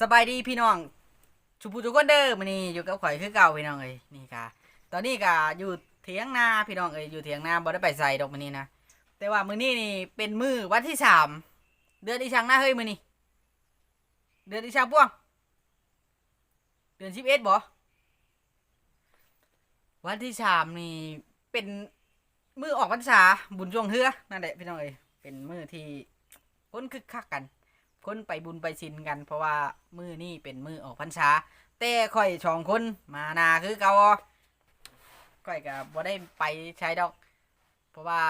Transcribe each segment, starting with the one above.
สบายดีพี่น้องชุบูทุกคนเด้อมื้อนี้อยู่กับข่อยคือเก่าพี่น้องเอ้ยนี่ค่ะตอนนี้ก็อยู่เถียงนาพี่น้องเอ้ยอยู่เถียงนาบ่ได้ไปใส่ดอกมื้อนี้นะแต่ว่ามื้อนี้นี่เป็นมื้อวันที่สามเดือนอีช่างหน้าเฮ้ยมื้อนี้เดือนอีช่างพ่วงเดือน11บ่วันที่สามนี่เป็นมื้อออกพรรษาบุญจวงเฮือนั่นแหละพี่น้องเอ้ยเป็นมื้อที่คนคึกคักกัน คนไปบุญไปชินกัน เพราะว่ามือนี่เป็นมือออกพรรษาแต่ค่อยสองคนมานาคือเก่าค่อยกับบ่ได้ไปใช้ดอก เพราะว่า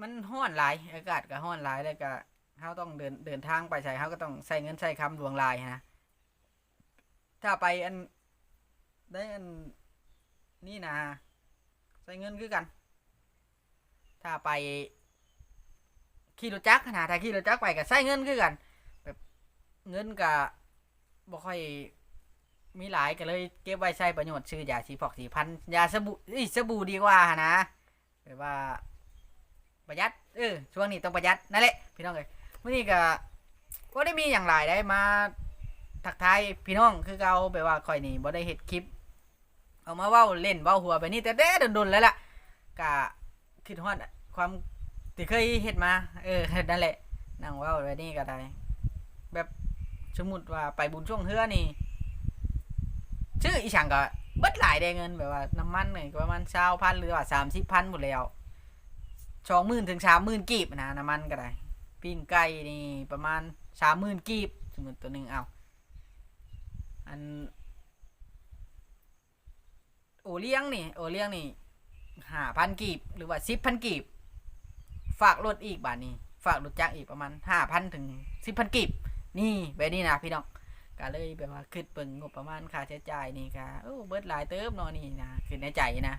มันห้อนหลายอากาศก็ห้อนหลายแล้วก็เฮาต้องเดินเดินทางไปใช้เฮาก็ต้องใช้เงินใช้คำหลวงลายนะถ้าไปอันได้อันนี่นะใช้เงินคือกัน ถ้าไป ขี่รถจักรขนาดถ้าขี่รถจักรไปก็ใช้เงินคือกันแบบเงินก็บ่ค่อยมีหลายก็เลยเก็บไว้ใช้ประโยชน์ซื้อยาสีผอกสีพันยาสบู่อ้ยสบู่ดีกว่าหั้นะแบบว่า ประหยัดเออช่วงนี้ต้องประหยัดนั่นแหละพี่น้องเอ้ยวันนี้ก็ก็ได้มีอย่างหลายได้มาทักทายพี่น้องคือเก่าแบบว่าค่อยนี่บ่ได้เฮ็ดคลิป เอามาเว้าเล่นเว้าหัวไปนี่แต่เด้โดนๆแล้วล่ะก็คิดฮอดความ ที่เคยเฮ็ดมา เออนั่นแหละนั่งว้าไว้นี่ก็ได้ แบบสมมุติว่าไปบุญช่วงเฮือนี่ ชื่ออีฉังก็เบิดหลายได้เงินแบบว่าน้ำมันนี่ก็ประมาณ20,000หรือว่า30,000หมดแล้วสองหมื่นถึงสามหมื่นกีบนะน้ำมันก็ได้ปิ้งไก่นี่ประมาณสามหมื่นกีบสมมติตัวหนึ่งเอาอันโอเลี้ยงนี่โอเลี้ยงนี่ห้าพันกีบหรือว่าสิบพันกีบ ฝากรถอีกบาทนี้ ฝากรถจักรอีกประมาณห้าพันถึงสิบพันกีบนี่แบบนี้นะพี่น้องก็เลยแบบว่าคิดเปิงงบประมาณค่าใช้จ่ายนี่ก็โอ้เบิดหลายเติมเนาะนี่นะคือในใจนะ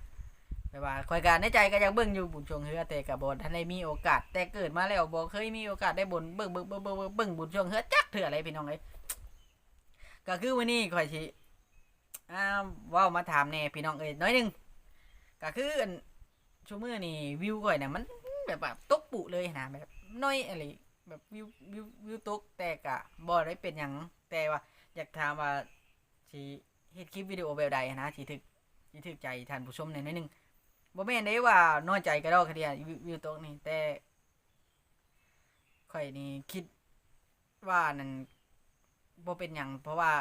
แบบว่าคอยการในใจก็ยังเบิ่งอยู่บุญชวงเฮือแต่กับบนท่านได้มีโอกาส แต่เกิดมาแล้วบ่เคยมีโอกาสได้บนเบิ่งเบิ่งเบิ่งเบิ่งเบิ่งบุญชวงเฮือจักเถื่ออะไรพี่น้องเอ้ยก็คือวันนี้ข่อยสิอ่าเว้ามาถามแน่พี่น้องเอ้ยน้อยหนึงก็คือชั่วมือนี่วิวข่อยน่ะมัน แบบว่าตกปุเลยนะแบบน้อยอะไรแบบวิววิววิวตกแต่กะบ่ได้เป็นหยังแต่ว่า อยากถามว่าสิเฮ็ดคลิปวิดีโอแบบใดนะสิถึกสิถึกใจท่านผู้ชมแหน่น้อยหนึงบ่แม่นได้ว่าน้อยใจก็ดอกคดีวิววิวตกนี่แต่ข่อยนี่คิดว่านั่นบ่เป็นหยังเพราะว่า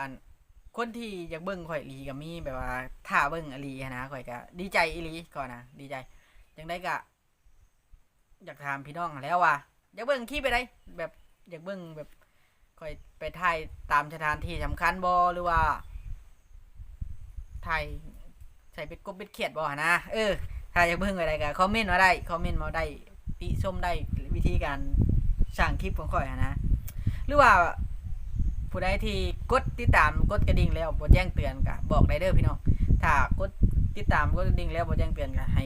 คนที่อยากเบิ่งข่อยลีก็มีแบบว่าถ้าเบิ่งอลีนะข่อยก็ดีใจอีลีก่อนนะดีใจจังได้ก็ อยากถามพี่น้องแล้วว่าอยากเบิ่งคลิปไปได้แบบอยากเบิ่งแบบข่อยไปถ่ายตามสถานที่สำคัญบ่หรือว่าถ่ายใส่เป็ดกบเป็ดเขียดบ่นะเออถ้าอยากเบิ่งอะไรก็คอมเมนต์มาได้คอมเมนต์มาได้ติชมได้วิธีการสร้างคลิปของข่อยอะนะหรือว่าผู้ใดที่กดติดตามกดกระดิ่งแล้วบ่แจ้งเตือนก็บอกได้เด้อพี่น้องถ้ากดติดตามกดกระดิ่งแล้วบ่แจ้งเตือนก็ให้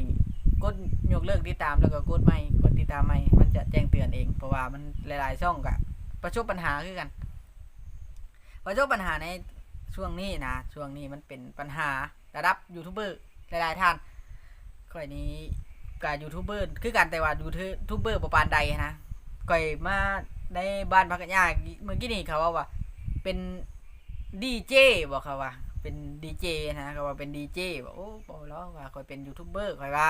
กดยกเลิกติดตามแล้วก็กดใหม่ก ติดตามใหม่มันจะแจ้งเตือนเอง เพราะว่ามันหลายๆช่องก็ประสบปัญหาคือกัน ประสบปัญหาในช่วงนี้นะช่วงนี้มันเป็นปัญหาระดับยูทูบเบอร์หลายๆท่านข่อยนี้กับยูทูบเบอร์คือกันแต่ว่ายูทูบเบอร์ประปานใดนะข่อยมาในบ้านพักกันยาเมื่อกี้นี่เขาว่าว่าเป็นดีเจบอกเขาว่าเป็นดีเจนะเขาว่าเป็นดีเจบอกโอ้บอกแล้วว่าข่อยเป็นยูทูบเบอร์ข่อยว่า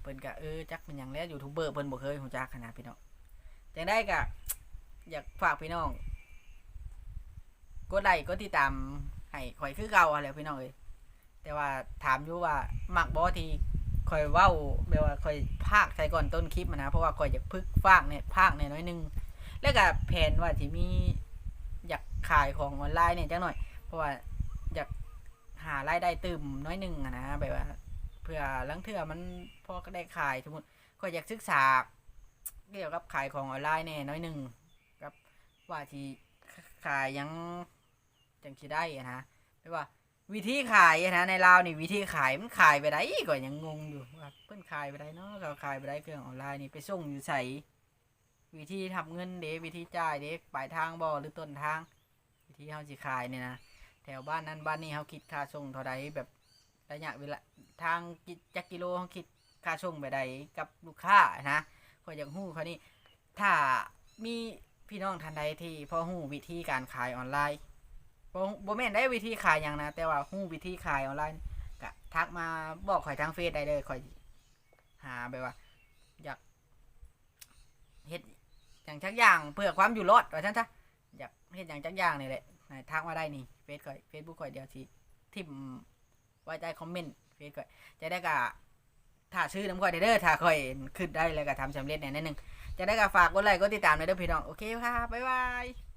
เพิ่นก็เออจักเป็นหยังแล้วยูทูบเบอร์เพิ่นบ่เคยฮู้จักขนาดพี่น้องจังได้ก็อยากฝากพี่น้องกดไลค์กดติดตามให้ข่อยคือเก่าอะไรพี่น้องเอ้ยแต่ว่าถามอยู่ว่ามักบ่ที่คอยเว้าแบบว่าคอยภาคใส่ก่อนต้นคลิปนะเพราะว่าคอยอยากพึกฟากเนี่ยภาคเนี่ยน้อยหนึง แล้วก็แผนว่าที่มีอยากขายของออนไลน์เนี่ยจังหน่อย เพราะว่าอยากหารายได้ตื่มน้อยหนึงนะแบบว่า พื่อลังเทื่อมันพอก็ได้ขายสมมติคอยอยากศึกษาเกี่ยวกับขายของออนไลน์เนี่ยน้อยหนึ่งกับว่าที่ขายยังจังสิได้อะนะแปลว่าวิธีขายนะในลาวนี่วิธีขายมันขายไปได้ก็ยังงงอยู่ว่าเพิ่นขายไปได้เนาะเขาขายไปได้เครื่องออนไลน์นี่ไปส่งอยู่ใส่วิธีทำเงินเด้วิธีจ่ายเด้ปลายทางบ่หรือต้นทาง วิธีเฮาสิขายเนี่ยนะแถวบ้านนั้นบ้านนี้เฮาคิดค่าส่งเท่าใดแบบ ระยะเวลาทางกิจักกิโลเฮาคิดค่าส่งไปใดกับลูกค้านะก็อยากฮู้เขานี่ถ้ามีพี่น้องท่านใดที่พอฮู้วิธีการขายออนไลน์บบแม่นได้วิธีขายหยังนะ แต่ว่าฮู้วิธีขายออนไลน์ก็ทักมาบอกข่อยทางเฟซได้เลยข่อยหาแบบว่า อยากเฮ็ดอย่างจักอย่างเพื่อความอยู่รอดว่าซั่นซะอยากเฮ็ดอย่างจักอย่างนี่แหละทักมาได้นี่เฟซข่อยเฟซบุ๊กข่อยเดียวสิทิม ไว้ใต้คอมเมนต์เฟซก่อยจะได้กะถ้าชื่อน้ำก่อยเด้อถ้าค่อยขึ้นได้แล้วก็ทำสำเร็จแน่นอนหนึ่งจะได้กะฝากกดไลค์กดติดตามในอยเด้อพี่น้องโอเคครับบ๊ายบาย